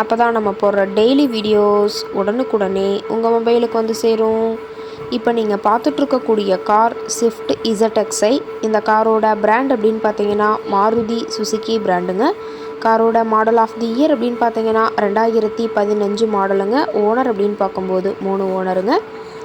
அப்போ தான் நம்ம போடுற டெய்லி வீடியோஸ் உடனுக்குடனே உங்கள் மொபைலுக்கு வந்து சேரும். இப்போ நீங்கள் பார்த்துட்ருக்கக்கூடிய கார் ஸ்விஃப்ட் இசட்எக்ஸை இந்த காரோட பிராண்ட் அப்படின்னு பார்த்தீங்கன்னா மாருதி சுசுக்கி பிராண்டுங்க காரோட மாடல் ஆஃப் தி இயர் அப்படின்னு பார்த்தீங்கன்னா ரெண்டாயிரத்தி பதினஞ்சு மாடலுங்க ஓனர் அப்படின்னு பார்க்கும்போது மூணு ஓனருங்க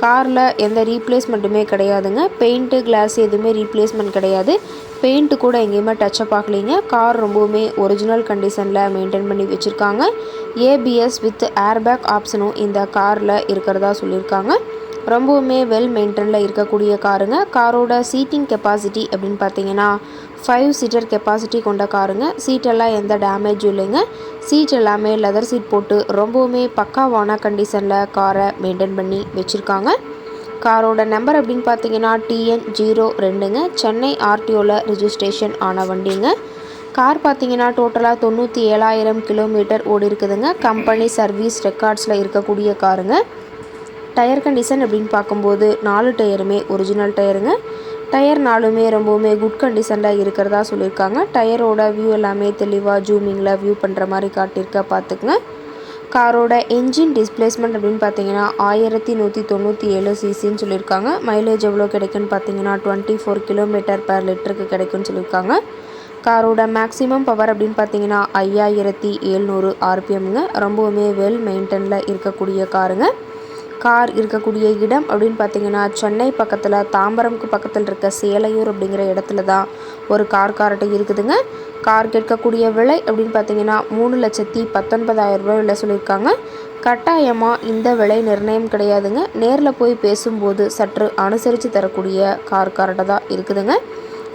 காரில் எந்த ரீப்ளேஸ்மெண்ட்டுமே கிடையாதுங்க. பெயிண்ட்டு கிளாஸ் எதுவுமே ரீப்ளேஸ்மெண்ட் கிடையாது. பெயிண்ட்டு கூட எங்கேயுமே டச்சப் ஆகலைங்க. கார் ரொம்பவுமே ஒரிஜினல் கண்டிஷனில் மெயின்டைன் பண்ணி வச்சுருக்காங்க. ஏபிஎஸ் வித் ஏர்பேக் ஆப்ஷனும் இந்த காரில் இருக்கிறதா சொல்லியிருக்காங்க. ரொம்பவுமே வெல் மெயின்டெனில் இருக்கக்கூடிய காருங்க. காரோட சீட்டிங் கெப்பாசிட்டி அப்படின்னு பார்த்தீங்கன்னா ஃபைவ் சீட்டர் கெப்பாசிட்டி கொண்ட காருங்க. சீட்டெல்லாம் எந்த டேமேஜும் இல்லைங்க. சீட் எல்லாமே லெதர் சீட் போட்டு ரொம்பவுமே பக்காவான கண்டிஷனில் காரை மெயின்டைன் பண்ணி வச்சுருக்காங்க. காரோட நம்பர் அப்படின்னு பார்த்தீங்கன்னா டிஎன் ஜீரோ ரெண்டுங்க சென்னை ஆர்டிஓவில் ரிஜிஸ்ட்ரேஷன் ஆன வண்டிங்க. கார் பார்த்தீங்கன்னா டோட்டலாக தொண்ணூற்றி ஏழாயிரம் கிலோமீட்டர் ஓடி இருக்குதுங்க. கம்பெனி சர்வீஸ் ரெக்கார்ட்ஸில் இருக்கக்கூடிய காருங்க. டயர் கண்டிஷன் அப்படின்னு பார்க்கும்போது நாலு டயருமே ஒரிஜினல் டயருங்க. டயர் நாலுமே ரொம்பவுமே குட் கண்டிஷனில் இருக்கிறதா சொல்லியிருக்காங்க. டயரோட வியூ எல்லாமே தெளிவாக ஜூமிங்கில் வியூ பண்ணுற மாதிரி காட்டியிருக்க பார்த்துக்குங்க. காரோட என்ஜின் டிஸ்பிளேஸ்மெண்ட் அப்படின்னு பார்த்தீங்கன்னா ஆயிரத்தி நூற்றி தொண்ணூற்றி ஏழு சிசின்னு சொல்லியிருக்காங்க. மைலேஜ் எவ்வளோ கிடைக்குன்னு பார்த்தீங்கன்னா டுவெண்ட்டி ஃபோர் கிலோமீட்டர் பர் லிட்டருக்கு கிடைக்குன்னு சொல்லியிருக்காங்க. காரோட மேக்ஸிமம் பவர் அப்படின்னு பார்த்தீங்கன்னா ஐயாயிரத்தி எழுநூறு ஆர்பிஎம்ங்க ரொம்பவுமே வெல் மெயின்டெனில் இருக்கக்கூடிய காருங்க. கார் இருக்கக்கூடிய இடம் அப்படின்னு பார்த்தீங்கன்னா சென்னை பக்கத்தில் தாம்பரம்க்கு பக்கத்தில் இருக்க சேலையூர் அப்படிங்கிற இடத்துல தான் ஒரு கார் கார்ட்டை இருக்குதுங்க. கார் கேட்கக்கூடிய விலை அப்படின்னு பார்த்தீங்கன்னா மூணு லட்சத்தி பத்தொன்பதாயிரம் ரூபாய் விலை சொல்லியிருக்காங்க. கட்டாயமாக இந்த விலை நிர்ணயம் கிடையாதுங்க. நேரில் போய் பேசும்போது சற்று அனுசரித்து தரக்கூடிய கார் கார்ட்டை தான் இருக்குதுங்க.